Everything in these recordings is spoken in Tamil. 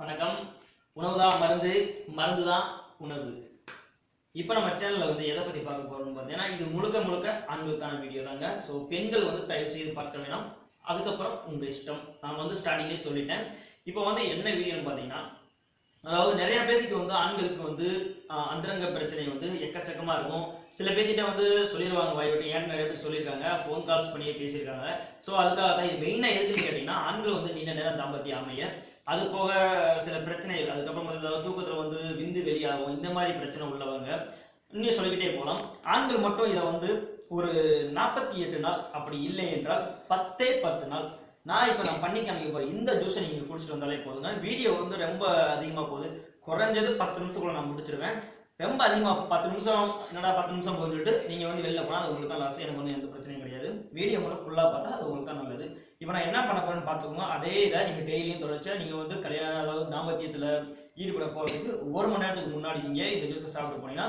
வணக்கம். உணவு தான் மருந்து மருந்து தான் உணவு. இப்போ நம்ம சேனலில் வந்து எதை பற்றி பார்க்க போகிறோம்னு பார்த்தீங்கன்னா இது முழுக்க முழுக்க ஆண்களுக்கான வீடியோ தாங்க. ஸோ பெண்கள் வந்து தயவு செய்து பார்க்க வேணாம். அதுக்கப்புறம் உங்கள் இஷ்டம். நான் வந்து ஸ்டார்டிங்லேயே சொல்லிட்டேன். இப்போ வந்து என்ன வீடியோன்னு பார்த்தீங்கன்னா அதாவது நிறைய பேருக்கு வந்து ஆண்களுக்கு வந்து அந்தரங்க பிரச்சனை வந்து எக்கச்சக்கமாக இருக்கும். சில பேர்த்திட்ட வந்து சொல்லிடுவாங்க வாய்விட்டு ஏன் நிறைய பேர் சொல்லியிருக்காங்க. ஃபோன் கால்ஸ் பண்ணியே பேசியிருக்காங்க. ஸோ அதுக்காக தான் இது மெயினாக எதுக்குன்னு கேட்டிங்கன்னா ஆண்கள் வந்து நீண்ட நேரம் தாம்பத்திய அமைய அது போக சில பிரச்சனைகள். அதுக்கப்புறம் வந்து தூக்கத்தில் வந்து விந்து வெளியாகும். இந்த மாதிரி பிரச்சனை உள்ளவங்க இன்னும் சொல்லிக்கிட்டே போகலாம். ஆண்கள் மட்டும் இதை வந்து ஒரு நாற்பத்தி எட்டு நாள் அப்படி இல்லை என்றால் பத்தே பத்து நாள். நான் இப்போ நான் பண்ணி காமிக்க போகிறேன் இந்த ஜூஸை நீங்கள் குடிச்சிட்டு வந்தாலே போதுங்க. வீடியோ வந்து ரொம்ப அதிகமாக போகுது. குறைஞ்சது பத்து நிமிஷத்துக்குள்ள நான் முடிச்சிருவேன். ரொம்ப அதிகமாக பத்து நிமிஷம் என்னடா பத்து நிமிஷம் போயிட்டு நீங்கள் வந்து வெளில போனால் அது உங்களுக்கு தான் லாஸ் எனக்கு வந்து எந்த பிரச்சனையும் கிடையாது. வீடியோ மட்டும் ஃபுல்லாக பார்த்தா அது உங்களுக்கு தான் நல்லது. இப்போ நான் என்ன பண்ண போறேன்னு பார்த்துக்கோங்க. அதே இதை நீங்கள் டெய்லியும் தொடர்ச்சியாக நீங்கள் வந்து கல்யாணம் அதாவது தாம்பத்தியத்தில் ஈடுபட போகிறதுக்கு ஒரு மணி நேரத்துக்கு முன்னாடி நீங்கள் இந்த ஜூஸை சாப்பிட்டு போனீங்கன்னா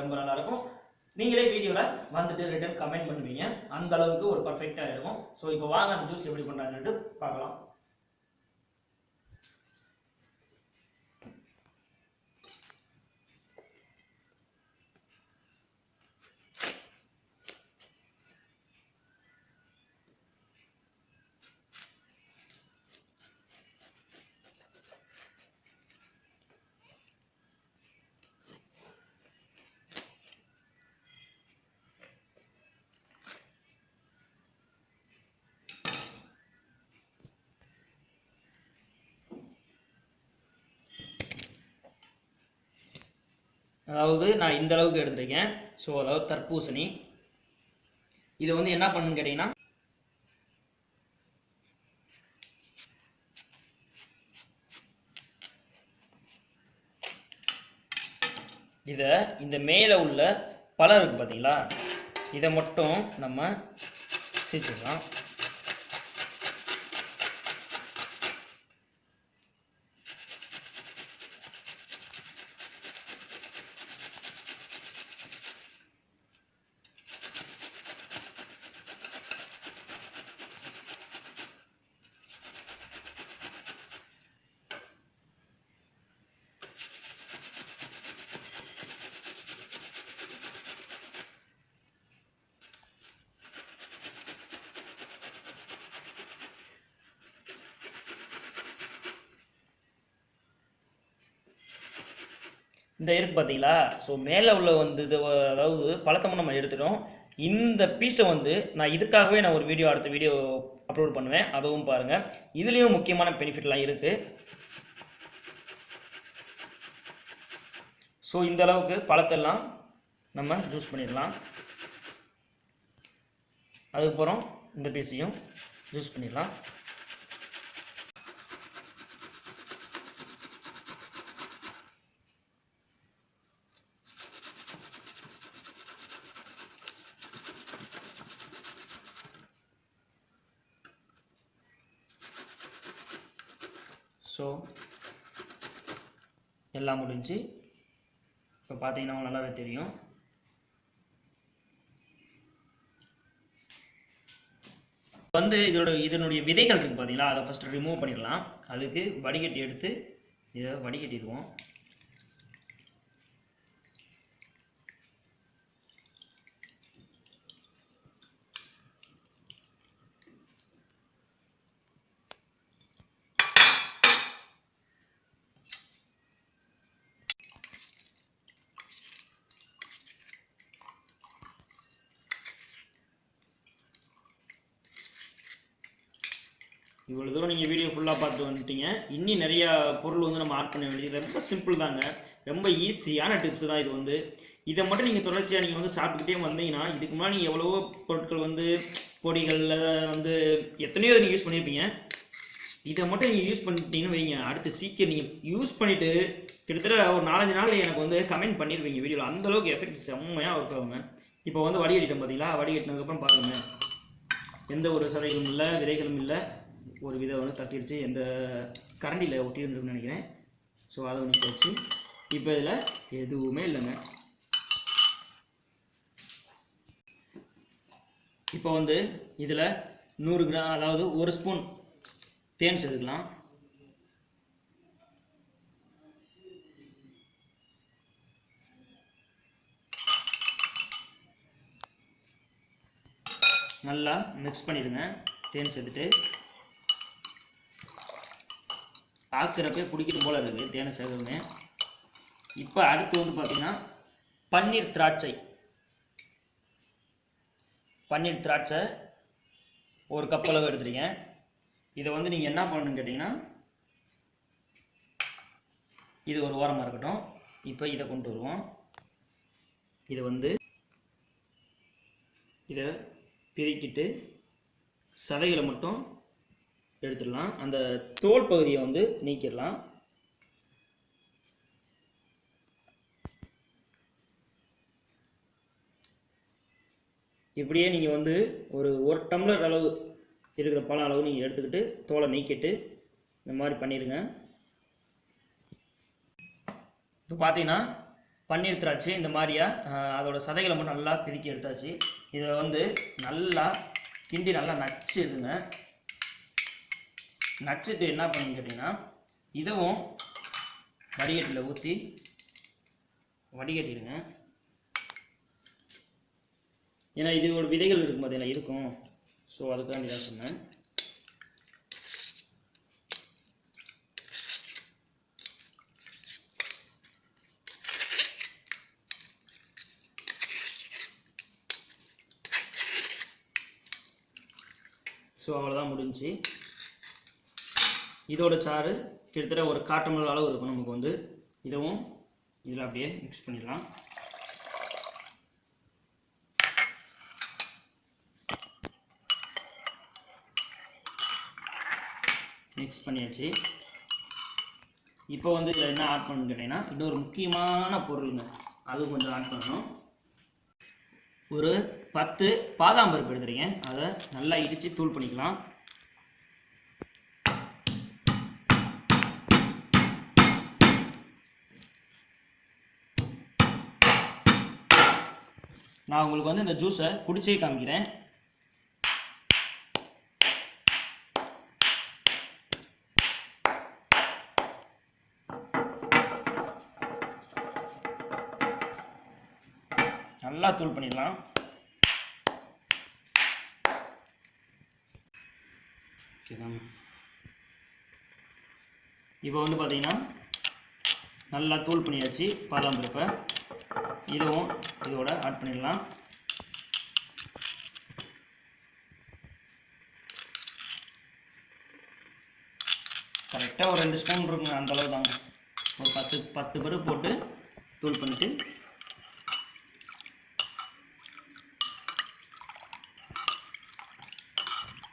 ரொம்ப நல்லாயிருக்கும். நீங்களே வீடியோவில் வந்துட்டு ரிட்டர்ன் கமெண்ட் பண்ணுவீங்க. அந்த அளவுக்கு ஒரு பர்ஃபெக்டாக இருக்கும். ஸோ இப்போ வாங்க அந்த ஜூஸ் எப்படி பண்ணுறாங்கன்ட்டு பார்க்கலாம். அதாவது நான் இந்த அளவுக்கு எடுத்திருக்கேன். ஸோ அதாவது தர்பூசணி. இதை வந்து என்ன பண்ணுன்னு கேட்டிங்கன்னா இதை இந்த மேலே உள்ள பழம் இருக்குது பார்த்தீங்களா இதை மட்டும் நம்ம சிரிச்சுக்கலாம் இந்த இருக்கு பார்த்தீங்களா ஸோ மேலே உள்ள வந்து இது அதாவது பழத்தமும் நம்ம எடுத்துட்டோம். இந்த பீஸை வந்து நான் இதுக்காகவே நான் ஒரு வீடியோ அடுத்த வீடியோ அப்லோட் பண்ணுவேன். அதுவும் பாருங்கள் இதுலேயும் முக்கியமான பெனிஃபிட்லாம் இருக்குது ஸோ இந்த அளவுக்கு பழத்தெல்லாம் நம்ம ஜூஸ் பண்ணிடலாம். அதுக்கப்புறம் இந்த பீஸையும் ஜூஸ் பண்ணிடலாம் ஸோ எல்லாம் முடிஞ்சு இப்போ பார்த்தீங்கன்னா நல்லாவே தெரியும். வந்து இதோட இதனுடைய விதைகள் இருக்குது பார்த்தீங்களா அதை ஃபஸ்ட்டு ரிமூவ் பண்ணிடலாம். அதுக்கு வடிகட்டி எடுத்து இதை வடிகட்டிடுவோம். இவ்வளோ தூரம் நீங்கள் வீடியோ ஃபுல்லாக பார்த்து வந்துட்டீங்க. இன்னும் நிறையா பொருள் வந்து நம்ம ஆட் பண்ண வேண்டியது. ரொம்ப சிம்பிள் தாங்க. ரொம்ப ஈஸியான டிப்ஸ் தான் இது வந்து. இதை மட்டும் நீங்கள் தொடர்ச்சியாக நீங்கள் வந்து சாப்பிட்டுக்கிட்டே வந்தீங்கன்னா இதுக்கு முன்னாடி நீங்கள் எவ்வளவோ பொருட்கள் வந்து பொடிகளில் வந்து எத்தனையோ நீங்கள் யூஸ் பண்ணியிருப்பீங்க இதை மட்டும் நீங்கள் யூஸ் பண்ணிட்டீங்கன்னு வைங்க. அடுத்து சீக்கிரம் நீங்கள் யூஸ் பண்ணிவிட்டு கிட்டத்தட்ட ஒரு நாலஞ்சு நாள் எனக்கு வந்து கமெண்ட் பண்ணியிருப்பீங்க வீடியோவில் அந்தளவுக்கு எஃபெக்ட் செம்மையாக இருக்கவங்க இப்போ வந்து வடிகட்டிட்டோம் பார்த்தீங்களா வடிகட்டினதுக்கப்புறம் பாருங்கள் எந்த ஒரு சதைகளும் இல்லை விதைகளும் இல்லை. ஒரு விதை வந்து தட்டிடுச்சு. எந்த கரண்டியில் ஒட்டியிருந்துருக்குன்னு நினைக்கிறேன். ஸோ அதை ஒன்று வச்சு இப்போ இதில் எதுவுமே இல்லைங்க. இப்போ வந்து இதில் நூறு கிராம் அதாவது ஒரு ஸ்பூன் தேன் சேர்த்துக்கலாம் நல்லா மிக்ஸ் பண்ணிவிடுங்க தேன் சேர்த்துட்டு பார்க்குறப்பே குடிக்கிறது போல் இருக்குது தேனை சேகமே இப்போ அடுத்து வந்து பார்த்தீங்கன்னா பன்னீர் திராட்சை. பன்னீர் திராட்சை ஒரு கப் அளவு எடுத்துருக்கேன். இதை வந்து நீங்கள் என்ன பண்ணணும்னு கேட்டிங்கன்னா இது ஒரு ஓரமாக இருக்கட்டும். இப்போ இதை கொண்டு வருவோம். இதை வந்து இதை பிரிக்கிட்டு சதைகளை மட்டும் எடுத்துடலாம். அந்த தோல் பகுதியை வந்து நீக்கிடலாம். இப்படியே நீங்கள் வந்து ஒரு ஒரு டம்ளர் அளவு இருக்கிற பழம் அளவு நீங்கள் எடுத்துக்கிட்டு தோலை நீக்கிட்டு இந்த மாதிரி பண்ணிடுங்க. இப்போ பார்த்தீங்கன்னா பன்னீர் திராட்சை இந்த மாதிரியா அதோட சதைகளை மட்டும் நல்லா பிதுக்கி எடுத்தாச்சு. இதை வந்து நல்லா கிண்டி நல்லா நச்சிடுங்க. நச்சுட்டு என்ன பண்ணுன்னு கேட்டிங்கன்னா இதுவும் வடிகட்டியில் ஊற்றி வடிகட்டிடுங்க. ஏன்னா இதோட விதைகள் இருக்கும் பார்த்தீங்கன்னா இருக்கும். ஸோ அதுக்காண்டி தான் சொன்னேன். ஸோ அவ்வளோதான் முடிஞ்சுச்சு. இதோட சாறு கிட்டத்தட்ட ஒரு காட்டமல் அளவு இருக்கும் நமக்கு வந்து. இதுவும் இதில் அப்படியே மிக்ஸ் பண்ணிடலாம். மிக்ஸ் பண்ணியாச்சு. இப்போ வந்து இதில் என்ன ஆட் பண்ணணும்னு கேட்டிங்கன்னா இன்னொரு முக்கியமான பொருளுங்க. அது கொஞ்சம் ஆட் பண்ணணும். ஒரு பத்து பாதாம் பருப்பு எடுத்துருக்கேன். அதை நல்லா இடித்து தூள் பண்ணிக்கலாம். நான் உங்களுக்கு வந்து இந்த ஜூஸை குடிச்சே காமிக்கிறேன். நல்லா தூள் பண்ணிடலாம். ஓகேதாங்க இப்போ வந்து பார்த்தீங்கன்னா நல்லா தூள் பண்ணியாச்சு பாதாம் பருப்பை. இதுவும் இதோட ஆட் பண்ணிடலாம். கரெக்டாக ஒரு ரெண்டு ஸ்பூன் இருக்குங்க அந்தளவு தாங்க. ஒரு பத்து பத்து பருப்பு போட்டு தூள் பண்ணிட்டு.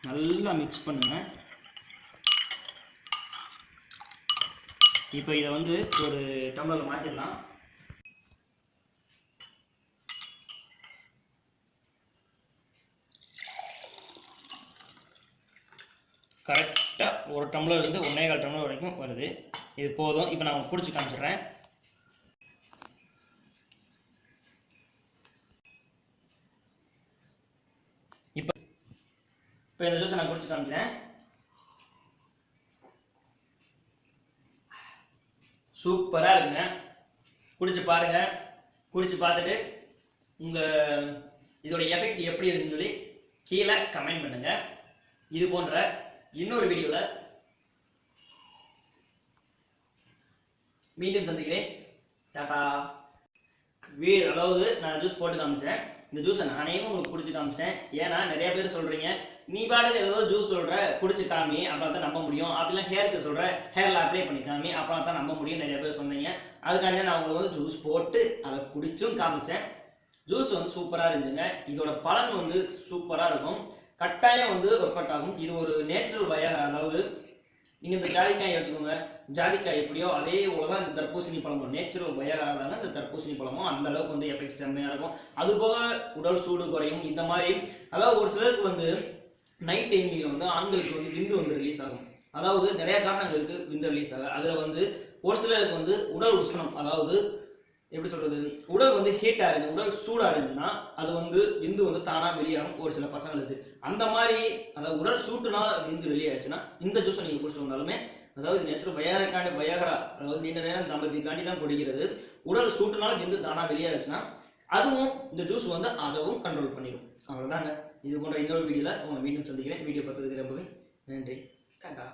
நல்லா மிக்ஸ் பண்ணுங்க. இப்போ இதை வந்து ஒரு டம்ளரில் மாற்றிடலாம் கரெக்டாக ஒரு டம்ளர் இருந்து ஒன்றே கால் டம்ளர் வரைக்கும் வருது. இது போதும். இப்போ நான் குடிச்சு காமிச்சிடுறேன். இப்போ இப்போ இந்த ஜூஸை நான் குடிச்சு காமிக்கிறேன். சூப்பராக இருக்குங்க. குடிச்சு பாருங்க. குடிச்சு பார்த்துட்டு உங்கள் இதோட எஃபெக்ட் எப்படி இருக்குன்னு சொல்லி கீழே கமெண்ட் பண்ணுங்க. இது போன்ற இன்னொரு வீடியோவில் மீண்டும் சந்திக்கிறேன். டாடா. வீ அதாவது நான் ஜூஸ் போட்டு காமிச்சேன். இந்த ஜூஸை நானே உங்களுக்கு குடிச்சு காமிச்சிட்டேன். ஏன்னா நிறைய பேர் சொல்கிறீங்க நீ பாட்டுக்கு ஏதோ ஜூஸ் சொல்கிற குடிச்சு காமி அப்புறம் தான் நம்ப முடியும். அப்படிலாம் ஹேருக்கு சொல்கிற ஹேரில் அப்ளை பண்ணி காமி அப்புறம் தான் நம்ப முடியும் நிறைய பேர் சொன்னீங்க. அதுக்காண்டி தான் நான் உங்களுக்கு வந்து ஜூஸ் போட்டு அதை குடிச்சும் காமிச்சேன். ஜூஸ் வந்து சூப்பராக இருந்துச்சுங்க. இதோட பலன் வந்து சூப்பராக இருக்கும். கட்டாயம் வந்து ஒர்க் அவுட் ஆகும் இது ஒரு நேச்சுரல் வயகர் அதாவது நீங்கள் இந்த ஜாதிக்காய் எடுத்துக்கோங்க. ஜாதிக்காய் எப்படியோ அதே போல தான் இந்த தர்பூசணி பழமும் நேச்சுரல் வயகராக தாங்க இந்த தர்பூசணி பழமும் அந்த அளவுக்கு வந்து எஃபெக்ட் செம்மையாக இருக்கும். அது போக உடல் சூடு குறையும் இந்த மாதிரி. அதாவது ஒரு சிலருக்கு வந்து நைட் டைமிங்கில் வந்து ஆண்களுக்கு வந்து விந்து வந்து ரிலீஸ் ஆகும். அதாவது நிறைய காரணங்கள் இருக்குது விந்து ரிலீஸ் ஆகும் அதில் வந்து ஒரு சிலருக்கு வந்து உடல் உஷ்ணம் அதாவது எப்படி சொல்றது? உடல் வந்து ஹீட்டாக இருக்கு உடல் சூடாக இருந்துச்சுன்னா அது வந்து விந்து வந்து தானாக வெளியாகும் ஒரு சில பசங்களுக்கு. அந்த மாதிரி அதாவது உடல் சூட்டுனா விந்து வெளியாச்சுன்னா இந்த ஜூஸை நீங்கள் குடிச்சிட்டு வந்தாலுமே அதாவது நேச்சுரல் வயகரக்காண்டி வயகரா அதாவது நீண்ட நேரம் தம்பதிக்காண்டி தான் குடிக்கிறது. உடல் சூட்டுனால விந்து தானாக வெளியாச்சுன்னா அதுவும் இந்த ஜூஸ் வந்து அதவும் கண்ட்ரோல் பண்ணிடும். அவ்வளோதாங்க இது போன்ற இன்னொரு வீடியோவில் உங்களை மீண்டும் சந்திக்கிறேன். வீடியோ பார்த்ததுக்கு ரொம்பவே நன்றி. டாட்டா